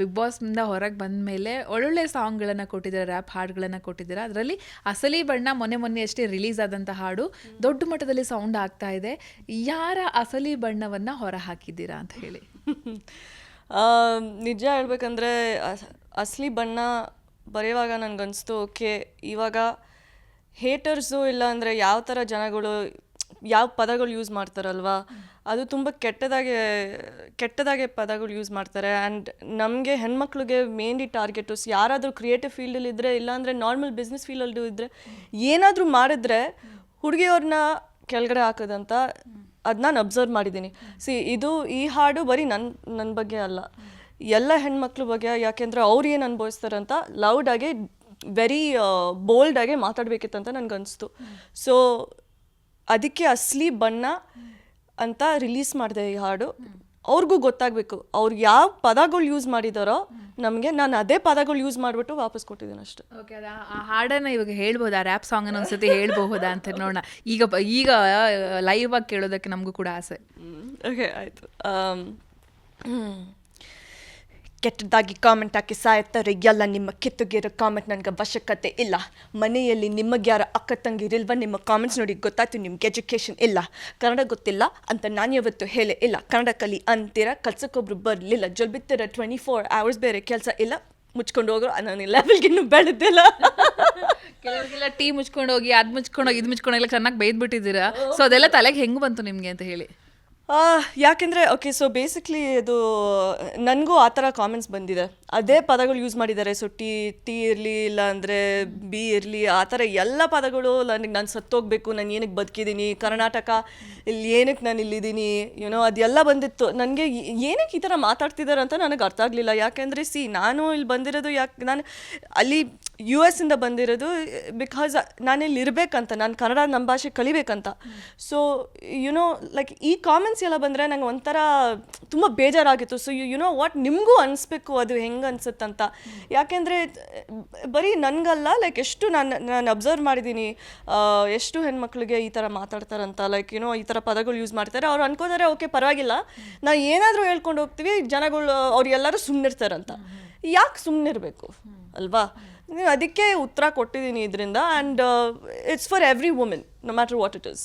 Big ಬಾಸ್ನಿಂದ ಹೊರಗೆ ಬಂದ ಮೇಲೆ ಒಳ್ಳೊಳ್ಳೆ ಸಾಂಗ್ಗಳನ್ನು ಕೊಟ್ಟಿದ್ದಾರೆ ರ್ಯಾಪ್ ಹಾಡುಗಳನ್ನು ಕೊಟ್ಟಿದ್ದಾರೆ. ಅದರಲ್ಲಿ ಅಸಲಿ ಬಣ್ಣ ಮೊನ್ನೆ ಮೊನ್ನೆ ಅಷ್ಟೇ ರಿಲೀಸ್ ಆದಂಥ ಹಾಡು ದೊಡ್ಡ ಮಟ್ಟದಲ್ಲಿ ಸೌಂಡ್ ಆಗ್ತಾ ಇದೆ. ಯಾರ ಅಸಲಿ ಬಣ್ಣವನ್ನು ಹೊರ ಹಾಕಿದ್ದೀರಾ ಅಂತ ಹೇಳಿ. ನಿಜ ಹೇಳ್ಬೇಕಂದ್ರೆ ಅಸಲಿ ಬಣ್ಣ ಬರೆಯುವಾಗ ನನಗನ್ನಿಸ್ತು ಓಕೆ, ಇವಾಗ ಹೇಟರ್ಸು ಇಲ್ಲ ಅಂದರೆ ಯಾವ ಥರ ಜನಗಳು, ಯಾವ ಪದಗಳು ಯೂಸ್ ಮಾಡ್ತಾರಲ್ವಾ? ಅದು ತುಂಬ ಕೆಟ್ಟದಾಗೆ ಕೆಟ್ಟದಾಗೆ ಪದಗಳು ಯೂಸ್ ಮಾಡ್ತಾರೆ. ಆ್ಯಂಡ್ ನಮಗೆ ಹೆಣ್ಮಕ್ಳಿಗೆ ಮೇನ್ಲಿ ಟಾರ್ಗೆಟು ಯಾರಾದರೂ ಕ್ರಿಯೇಟಿವ್ ಫೀಲ್ಡಲ್ಲಿ ಇದ್ದರೆ ಇಲ್ಲಾಂದರೆ ನಾರ್ಮಲ್ ಬಿಸ್ನೆಸ್ ಫೀಲ್ಡಲ್ಲೂ ಇದ್ದರೆ ಏನಾದರೂ ಮಾಡಿದ್ರೆ ಹುಡುಗಿಯವ್ರನ್ನ ಕೆಳಗಡೆ ಹಾಕೋದಂತ ಅದು ನಾನು ಅಬ್ಸರ್ವ್ ಮಾಡಿದ್ದೀನಿ. ಸಿ ಇದು ಈ ಹಾಡು ಬರೀ ನನ್ನ ನನ್ನ ಬಗ್ಗೆ ಅಲ್ಲ. ಎಲ್ಲ ಹೆಣ್ಮಕ್ಳ ಬಗ್ಗೆ, ಯಾಕೆಂದರೆ ಅವ್ರು ಏನು ಅನುಭವಿಸ್ತಾರಂತ ಲೌಡಾಗಿ ವೆರಿ ಬೋಲ್ಡಾಗಿ ಮಾತಾಡಬೇಕಿತ್ತಂತ ನನಗನ್ನಿಸ್ತು ಸೊ ಅದಕ್ಕೆ ಅಸಲಿ ಬಣ್ಣ ಅಂತ ರಿಲೀಸ್ ಮಾಡಿದೆ ಈ ಹಾಡು. ಅವ್ರಿಗೂ ಗೊತ್ತಾಗಬೇಕು ಅವ್ರು ಯಾವ ಪದಗಳು ಯೂಸ್ ಮಾಡಿದಾರೋ ನಮಗೆ ನಾನು ಅದೇ ಪದಗಳು ಯೂಸ್ ಮಾಡಿಬಿಟ್ಟು ವಾಪಸ್ ಕೊಟ್ಟಿದ್ದೀನಿ ಅಷ್ಟೇ. ಓಕೆ ಅದ ಆ ಹಾಡನ್ನು ಇವಾಗ ಹೇಳ್ಬೋದಾ? ರ್ಯಾಪ್ ಸಾಂಗನ್ನು ಒಂದ್ಸತಿ ಹೇಳ್ಬಹುದಾ ಅಂತ ನೋಡೋಣ. ಈಗ ಬ- ಈಗ ಲೈವ್ ಆಗಿ ಕೇಳೋದಕ್ಕೆ ನಮಗೂ ಕೂಡ ಆಸೆ. ಓಕೆ ಆಯಿತು. ಕೆಟ್ಟದಾಗಿ ಕಾಮೆಂಟ್ ಹಾಕಿ ಸಾಯ್ತಾರೆ ಎಲ್ಲ ನಿಮ್ಮ ಕಿತ್ತುಗಿರೋ ಕಾಮೆಂಟ್ ನನಗೆ ಅವಶ್ಯಕತೆ ಇಲ್ಲ. ಮನೆಯಲ್ಲಿ ನಿಮಗ್ಯಾರ ಅಕ್ಕ ತಂಗಿರಿಲ್ವ ನಿಮ್ಮ ಕಾಮೆಂಟ್ಸ್ ನೋಡಿ ಗೊತ್ತಾಯ್ತು ನಿಮ್ಗೆ ಎಜುಕೇಷನ್ ಇಲ್ಲ. ಕನ್ನಡ ಗೊತ್ತಿಲ್ಲ ಅಂತ ನಾನು ಯಾವತ್ತು ಹೇಳೇ ಇಲ್ಲ. ಕನ್ನಡ ಕಲಿ ಅಂತೀರ ಕಲ್ಸಕ್ಕೊಬ್ರು ಬರಲಿಲ್ಲ. ಜೊಲ್ಬಿತ್ತಿರ ಟ್ವೆಂಟಿ ಫೋರ್ ಅವರ್ಸ್ ಬೇರೆ ಕೆಲಸ ಇಲ್ಲ. ಮುಚ್ಕೊಂಡು ಹೋಗ್ರು ನಾನು ಲೆವೆಲ್ಗೆ ಇನ್ನೂ ಬೆಳೆದಿಲ್ಲ. ಕೆಲವರಿಗೆಲ್ಲ ಟೀ ಮುಚ್ಕೊಂಡು ಹೋಗಿ ಅದು ಮುಚ್ಕೊಂಡು ಹೋಗಿ ಇದು ಮುಚ್ಕೊಂಡೋಗಿಲ್ಲ ಚೆನ್ನಾಗಿ ಬೈದ್ಬಿಟ್ಟಿದ್ದೀರಾ ಸೊ ಅದೆಲ್ಲ ತಲೆಗೆ ಹೆಂಗೆ ಬಂತು ನಿಮಗೆ ಅಂತ ಹೇಳಿ? ಯಾಕೆಂದ್ರೆ ಓಕೆ ಸೊ ಬೇಸಿಕ್ಲಿ ಅದು ನನಗೂ ಆ ಥರ ಕಾಮೆಂಟ್ಸ್ ಬಂದಿದೆ. ಅದೇ ಪದಗಳು ಯೂಸ್ ಮಾಡಿದ್ದಾರೆ. ಸೊ ಟಿ ಟಿ ಇರಲಿ ಇಲ್ಲ ಅಂದರೆ ಬಿ ಇರಲಿ, ಆ ಥರ ಎಲ್ಲ ಪದಗಳು ನನಗೆ ನಾನು ಸತ್ತೋಗ್ಬೇಕು, ನಾನು ಏನಕ್ಕೆ ಬದುಕಿದ್ದೀನಿ ಕರ್ನಾಟಕ, ಇಲ್ಲಿ ಏನಕ್ಕೆ ನಾನು ಇಲ್ಲಿದ್ದೀನಿ ಯುನೋ ಅದೆಲ್ಲ ಬಂದಿತ್ತು. ನನಗೆ ಏನಕ್ಕೆ ಈ ಥರ ಮಾತಾಡ್ತಿದ್ದಾರೆ ಅಂತ ನನಗೆ ಅರ್ಥ ಆಗಲಿಲ್ಲ. ಯಾಕೆಂದರೆ ಸಿ ನಾನು ಇಲ್ಲಿ ಬಂದಿರೋದು ಯಾಕೆ, ನಾನು ಅಲ್ಲಿ ಯು ಇಂದ ಬಂದಿರೋದು ಬಿಕಾಸ್ ನಾನು ಇಲ್ಲಿ ಇರಬೇಕಂತ, ನಾನು ಕನ್ನಡ ನಮ್ಮ ಭಾಷೆ ಕಲಿಬೇಕಂತ. ಸೊ ಯುನೋ ಲೈಕ್ ಈ ಕಾಮೆಂಟ್ಸ್ ಎಲ್ಲ ಬಂದರೆ ನಂಗೆ ಒಂಥರ ತುಂಬ ಬೇಜಾರಾಗಿತ್ತು. ಸೊ ಯು ನೋ ವಾಟ್ ನಿಮಗೂ ಅನಿಸ್ಬೇಕು ಅದು ಹೆಂಗೆ ಅನಿಸುತ್ತಂತ. ಯಾಕೆಂದರೆ, ಬರೀ ನನಗಲ್ಲ ಲೈಕ್ ಎಷ್ಟು ನಾನು ನಾನು ಅಬ್ಸರ್ವ್ ಮಾಡಿದ್ದೀನಿ ಎಷ್ಟು ಹೆಣ್ಮಕ್ಳಿಗೆ ಈ ಥರ ಮಾತಾಡ್ತಾರಂತ ಲೈಕ್ ಯುನೋ ಈ ಥರ ಪದಗಳು ಯೂಸ್ ಮಾಡ್ತಾರೆ. ಅವ್ರು ಅನ್ಕೋತಾರೆ ಓಕೆ, ಪರವಾಗಿಲ್ಲ. ನಾವು ಏನಾದರೂ ಹೇಳ್ಕೊಂಡು ಹೋಗ್ತೀವಿ, ಜನಗಳು, ಅವ್ರು ಎಲ್ಲರೂ ಸುಮ್ಮನಿರ್ತಾರಂತ ಯಾಕೆ ಸುಮ್ಮನಿರಬೇಕು ಅಲ್ವಾ? ನೀವು ಅದಕ್ಕೆ ಉತ್ತರ ಕೊಟ್ಟಿದ್ದೀನಿ ಇದರಿಂದ. And it's for every women no matter what it is